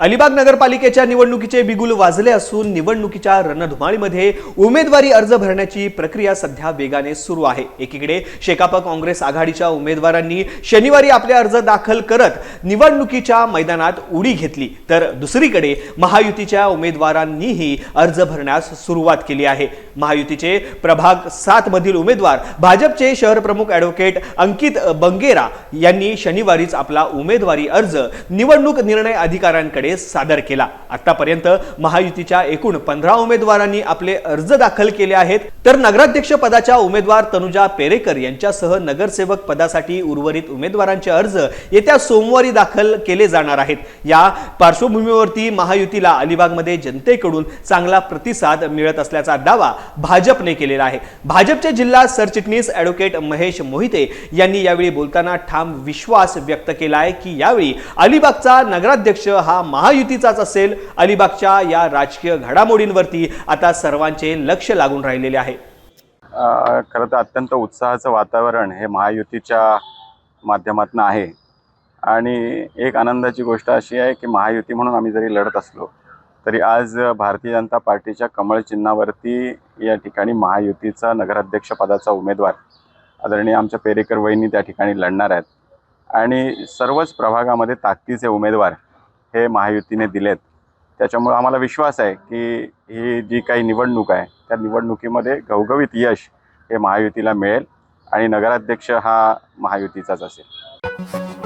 अलिबाग नगरपालिकेच्या निवडणुकीचे बिगुल वाजले असून निवडणुकीच्या रणधुमाळीमध्ये उमेदवारी अर्ज भरण्याची प्रक्रिया सध्या वेगाने सुरू आहे. एकीकडे शेकाप काँग्रेस आघाडीच्या उमेदवारांनी शनिवारी आपले अर्ज दाखल करत निवडणुकीच्या मैदानात उडी घेतली तर दुसरीकडे महायुतीच्या उमेदवारांनीही अर्ज भरण्यास सुरुवात केली आहे. महायुतीचे प्रभाग सात मधील उमेदवार भाजपचे शहर प्रमुख ॲडव्होकेट अंकित बंगेरा यांनी शनिवारीच आपला उमेदवारी अर्ज निवडणूक निर्णय अधिकाऱ्यांकडे यांच्याकडे सादर केला. आतापर्यंत महायुतीच्या एकूण पंधरा उमेदवारांनी आपले अर्ज दाखल केले आहेत. तर नगराध्यक्ष पदाच्या उमेदवार तनुजा पेरेकर यांच्यासह नगरसेवक पदासाठी उर्वरित उमेदवारांचे अर्ज येत्या सोमवारी दाखल केले जाणार आहेत. या पार्श्वभूमीवरती महायुतीला अलिबागमध्ये जनतेकडून चांगला प्रतिसाद मिळत असल्याचा दावा भाजपने केलेला आहे. भाजपचे जिल्हा सरचिटणीस ॲडव्होकेट महेश मोहिते यांनी यावेळी बोलताना ठाम विश्वास व्यक्त केला आहे की यावेळी अलिबागचा नगराध्यक्ष हा महायुतीचाच असेल अलिबागच्या या राजकीय घडामोडींवरती आता सर्वांचे लक्ष लागून राहिलेले आहे. खरं तर अत्यंत उत्साहाचं वातावरण हे महायुतीच्या माध्यमातून आहे. आणि एक आनंदाची गोष्ट अशी आहे की महायुती म्हणून आम्ही जरी लढत असलो तरी आज भारतीय जनता पार्टीच्या कमळ चिन्हावरती या ठिकाणी महायुतीचा नगराध्यक्षपदाचा उमेदवार आदरणीय आमच्या पेरेकर वहिनी त्या ठिकाणी लढणार आहेत. आणि सर्वच प्रभागामध्ये ताकदीचे उमेदवार हे महायुतीने दिलेत. त्याच्यामुळं आम्हाला विश्वास आहे की ही जी काही निवडणूक आहे त्या निवडणुकीमध्ये घवघवीत यश हे महायुतीला मिळेल आणि नगराध्यक्ष हा महायुतीचाच असेल.